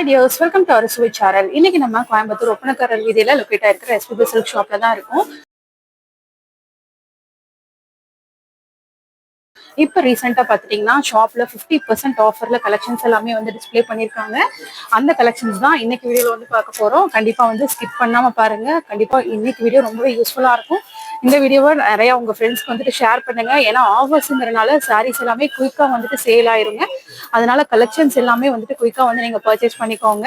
Hi dears welcome to our Suvai channel இன்னைக்கு நம்ம கோயம்புத்தூர் ஒப்பனக்காரர் வீதியில் லொக்கேட் ஆயிருக்கிற எஸ்பிபி சில்க் ஷாப்ல தான் இருக்கும். இப்போ ரீசெண்டாக பார்த்துட்டிங்கன்னா ஷாப்பில் ஃபிஃப்டி பர்சன்ட் ஆஃபரில் கலெக்ஷன்ஸ் எல்லாமே வந்து டிஸ்ப்ளே பண்ணியிருக்காங்க. அந்த கலெக்ஷன்ஸ் தான் இன்னைக்கு வீடியோவில் வந்து பார்க்க போகிறோம் கண்டிப்பாக வந்து ஸ்கிப் பண்ணாமல் பாருங்கள் கண்டிப்பாக இன்னைக்கு வீடியோ ரொம்பவே யூஸ்ஃபுல்லாக இருக்கும். இந்த வீடியோவை நிறையா உங்கள் ஃப்ரெண்ட்ஸ்க்கு வந்துட்டு ஷேர் பண்ணுங்கள் ஏன்னா ஆஃபர்ஸுங்கிறனால சாரீஸ் எல்லாமே குயிக்காக வந்துட்டு சேல் ஆயிருங்க. அதனால கலெக்ஷன்ஸ் எல்லாமே வந்துட்டு குயிக்காக வந்து நீங்கள் பர்ச்சேஸ் பண்ணிக்கோங்க.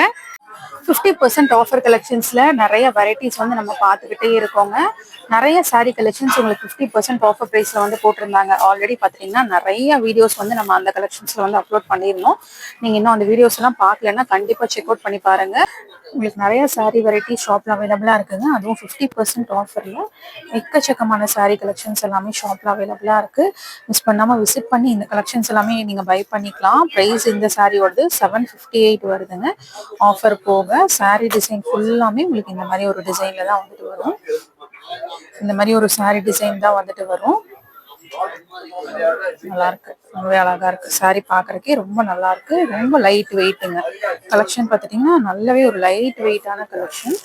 ஃபிஃப்டி பர்சன்ட் ஆஃபர் கலெக்ஷன்ஸில் நிறைய வெரைட்டிஸ் வந்து நம்ம பார்த்துக்கிட்டே இருக்கோங்க. நிறைய saree கலெக்ஷன்ஸ் உங்களுக்கு ஃபிஃப்டி பர்சன்ட் ஆஃபர் ப்ரைஸில் வந்து போட்டிருந்தாங்க. ஆல்ரெடி பார்த்தீங்கன்னா நிறைய வீடியோஸ் வந்து நம்ம அந்த கலெக்ஷன்ஸில் வந்து அப்லோட் பண்ணியிருந்தோம். நீங்கள் இன்னும் அந்த வீடியோஸ் எல்லாம் பார்க்கலன்னா கண்டிப்பாக செக் அவுட் பண்ணி பாருங்க. உங்களுக்கு நிறைய saree வெரைட்டி ஷாப்பில் அவைலபிளாக இருக்குங்க. அதுவும் ஃபிஃப்டி பர்சன்ட் ஆஃபரில் எக்கச்சக்கமான சாரீ கலெக்ஷன்ஸ் எல்லாமே ஷாப்பில் அவைலபிளாக இருக்குது மிஸ் பண்ணாமல் விசிட் பண்ணி இந்த கலெக்ஷன்ஸ் எல்லாமே நீங்கள் பை பண்ணிக்கலாம். ப்ரைஸ் இந்த சாரியோடது செவன் ஃபிஃப்டி எயிட் வருதுங்க. ஆஃபர் போக saree டிசைன் ஃபுல்லாமே உங்களுக்கு இந்த மாதிரி ஒரு டிசைனில் தான் வந்துட்டு வரும். இந்த மாதிரி ஒரு saree டிசைன் தான் வந்துட்டு வரும். நல்லா இருக்கு. ரொம்பவே அழகா இருக்கு. சாரி பாக்குறதுக்கே ரொம்ப நல்லா இருக்கு. ரொம்ப லைட் வெயிட்டுங்க கலெக்ஷன் பார்த்துட்டிங்கன்னா நல்லாவே ஒரு லைட் வெயிட்டான கலெக்ஷன்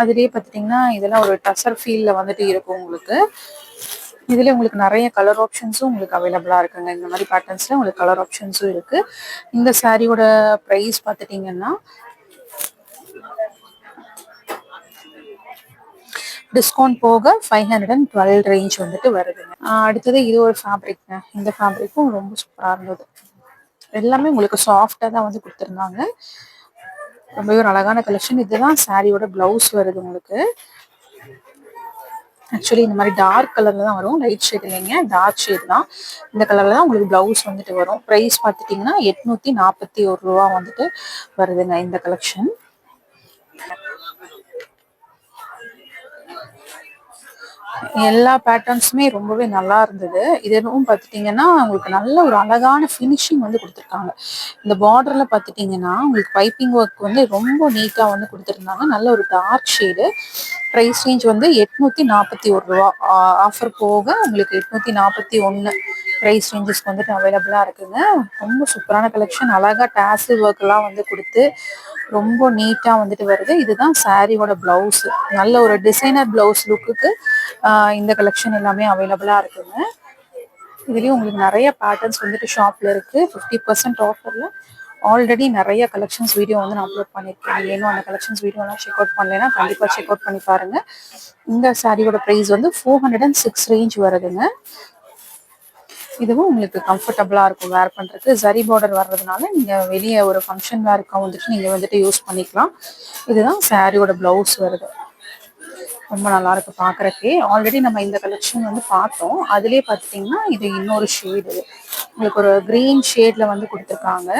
அதுலயே பார்த்துட்டிங்கன்னா இதெல்லாம் ஒரு டசர் ஃபீல்ல வந்துட்டு இருக்கும் உங்களுக்கு. இதுல உங்களுக்கு நிறைய கலர் ஆப்ஷன்ஸும் உங்களுக்கு அவைலபிளா இருக்குங்க. இந்த மாதிரி பேட்டர்ன்ஸ்ல உங்களுக்கு கலர் ஆப்ஷன்ஸும் இருக்கு. இந்த சாரியோட ப்ரைஸ் பார்த்துட்டிங்கன்னா டிஸ்கவுண்ட் போக five hundred and twelve range வந்துட்டு வருதுங்க. அடுத்தது இது ஒரு ஃபேப்ரிக்ங்க இந்த ஃபேப்ரிக்கும் ரொம்ப சூப்பராக இருந்தது. எல்லாமே உங்களுக்கு சாஃப்டாக தான் வந்து கொடுத்துருந்தாங்க. ரொம்பவே ஒரு அழகான கலெக்ஷன் இதுதான் சாரியோட பிளவுஸ் வருது உங்களுக்கு. ஆக்சுவலி இந்த மாதிரி டார்க் கலர்ல தான் வரும். லைட் ஷேட் இல்லைங்க. டார்க் ஷேட் தான். இந்த கலர்ல தான் உங்களுக்கு பிளவுஸ் வந்துட்டு வரும். ப்ரைஸ் பார்த்துட்டிங்கன்னா எட்நூத்தி நாற்பத்தி ஒரு ரூபா வந்துட்டு வருதுங்க இந்த கலெக்ஷன் எல்லா பேட்டர்ன்ஸுமே ரொம்பவே நல்லா இருந்தது. இதுவும் பார்த்துட்டிங்கன்னா உங்களுக்கு நல்ல ஒரு அழகான ஃபினிஷிங் வந்து கொடுத்துருக்காங்க. இந்த பார்டரில் பார்த்துட்டிங்கன்னா உங்களுக்கு பைப்பிங் ஒர்க் வந்து ரொம்ப நீட்டாக வந்து கொடுத்துருந்தாங்க. நல்ல ஒரு டார்க் ஷேடு ப்ரைஸ் ரேஞ்ச் வந்து எட்நூற்றி நாற்பத்தி ஒரு ரூபா. ஆஃபர் போக உங்களுக்கு எட்நூற்றி நாற்பத்தி ஒன்று ப்ரைஸ் ரேஞ்சஸ்க்கு வந்துட்டு அவைலபிளாக இருக்குங்க. ரொம்ப சூப்பரான கலெக்ஷன் அழகாக டேசில் ஒர்க்லாம் வந்து கொடுத்து ரொம்ப நீட்டாக வந்துட்டு வருது. இதுதான் சாரியோட ப்ளவுஸ் நல்ல ஒரு டிசைனர் ப்ளவுஸ் லுக்குக்கு இந்த கலெக்ஷன் எல்லாமே அவைலபிளாக இருக்குங்க. இதுலேயும் உங்களுக்கு நிறைய பேட்டர்ன்ஸ் வந்துட்டு ஷாப்பில் இருக்குது ஃபிஃப்டி பர்சன்ட் ஆஃபரில் ஆல்ரெடி நிறைய கலெக்ஷன்ஸ் வீடியோ வந்து நான் அப்லோட் பண்ணியிருக்கேன் இன்னும் அந்த கலெக்ஷன்ஸ் வீடியோலாம் செக் அவுட் பண்ணலைன்னா கண்டிப்பாக செக் அவுட் பண்ணி பாருங்கள் இந்த சாரியோட ப்ரைஸ் வந்து four hundred and six range வருதுங்க. இதுவும் உங்களுக்கு கம்ஃபர்டபுளாக இருக்கும் வேர் பண்ணுறதுக்கு ஜரி பார்டர் வர்றதுனால நீங்கள் வெளியே ஒரு ஃபங்க்ஷன் வேர்க்காக வந்துட்டு நீங்கள் வந்துட்டு யூஸ் பண்ணிக்கலாம். இதுதான் சாரியோட ப்ளவுஸ் வருது. ரொம்ப நல்லா இருக்கு பார்க்குறக்கே ஆல்ரெடி நம்ம இந்த கலெக்ஷன் வந்து பார்த்தோம். அதுலேயே பார்த்துட்டிங்கன்னா இது இன்னொரு ஷேடு உங்களுக்கு ஒரு க்ரீன் ஷேடில் வந்து கொடுத்துருக்காங்க.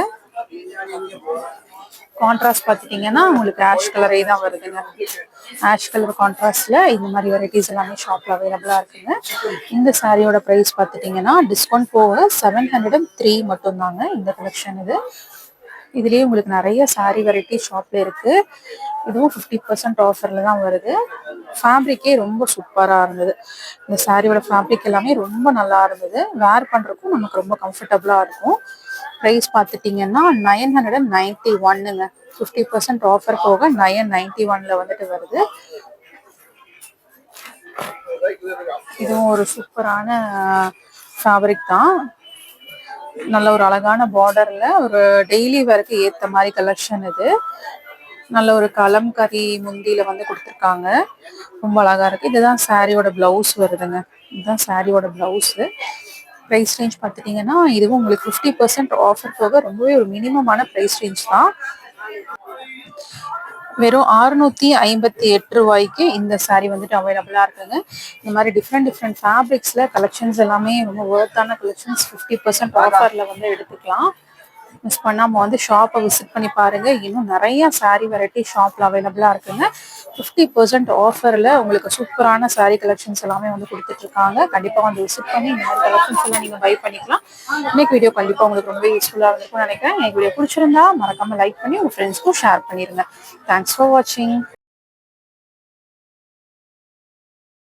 கான்ட்ராஸ்ட் பார்த்துட்டிங்கன்னா உங்களுக்கு ஆஷ் கலரே தான் வருதுங்க. ஆஷ் கலர் கான்ட்ராஸ்ட்ல இந்த மாதிரி வெரைட்டிஸ் எல்லாமே ஷாப்ல அவைலபிளா இருக்குங்க. இந்த சாரியோட ப்ரைஸ் பார்த்துட்டிங்கன்னா டிஸ்கவுண்ட் போக செவன் ஹண்ட்ரட் அண்ட் த்ரீ மட்டும்தாங்க இந்த கலெக்ஷன் இது. இதுலேயே உங்களுக்கு நிறைய சாரி வெரைட்டி ஷாப்ல இருக்கு. இதுவும் ஃபிஃப்டி பர்சன்ட் ஆஃபர்ல தான் வருது. ஃபேப்ரிக்கே ரொம்ப சூப்பராக இருந்தது. இந்த சாரியோட ஃபேப்ரிக் எல்லாமே ரொம்ப நல்லா இருந்தது. வேர் பண்ணுறக்கும் நமக்கு ரொம்ப கம்ஃபர்டபுளாக இருக்கும். ப்ரைஸ் பார்த்துட்டிங்கன்னா நைன் ஹண்ட்ரட் அண்ட் நைன்டி ஒன்னுங்க ஃபிஃப்டி பர்சன்ட் ஆஃபர் போக நைன் நைன்டி ஒன்ல வந்துட்டு வருது. இதுவும் ஒரு சூப்பரான ஃபேப்ரிக் தான். நல்ல ஒரு அழகான பார்டர்ல ஒரு டெய்லி வேருக்கு ஏத்த மாதிரி கலெக்ஷன் இது. நல்ல ஒரு கலம்கரி முந்தியில வந்து கொடுத்துருக்காங்க. ரொம்ப அழகா இருக்கு. இதுதான் சாரியோட பிளவுஸ் வருதுங்க. இதுதான் சாரியோட பிளவுஸ் ப்ரைஸ் ரேஞ்ச் பார்த்துட்டிங்கன்னா இதுவும் உங்களுக்கு ஃபிஃப்டி பர்சன்ட் ஆஃபர் போக ரொம்பவே ஒரு மினிமமான ப்ரைஸ் ரேஞ்ச் தான். வெறும் அறுநூத்தி ஐம்பத்தி எட்டு ரூபாய்க்கு இந்த சாரீ வந்துட்டு அவைலபிளா இருக்குங்க. இந்த மாதிரி டிஃப்ரெண்ட் டிஃப்ரெண்ட் ஃபேப்ரிக்ஸ்ல கலெக்ஷன்ஸ் எல்லாமே ரொம்ப ஒர்த்தான கலெக்ஷன்ஸ் ஃபிஃப்டி பர்சன்ட் ஆஃபர்ல வந்து எடுத்துக்கலாம். மிஸ் பண்ணாம வந்து ஷாப்பை விசிட் பண்ணி பாருங்க. இன்னும் நிறைய சாரீ வெரைட்டி ஷாப்ல அவைலபிளா இருக்குங்க. ஃபிஃப்டி பர்சன்ட் ஆஃபர்ல உங்களுக்கு சூப்பரான சாரீ கலெக்ஷன்ஸ் எல்லாமே வந்து கொடுத்துட்டு இருக்காங்க. கண்டிப்பா வந்து விசிட் பண்ணி இந்த கலெக்ஷன்ஸ் எல்லாம் நீங்க பை பண்ணிக்கலாம். இன்னைக்கு வீடியோ கண்டிப்பா உங்களுக்கு ரொம்ப யூஸ்ஃபுல்லா இருந்திருக்கும்னு நினைக்கிறேன். எனக்கு வீடியோ பிடிச்சிருந்தா மறக்காம லைக் பண்ணி உங்க ஃப்ரெண்ட்ஸ்க்கும் ஷேர் பண்ணிருங்க. தேங்க்ஸ் ஃபார் வாட்சிங்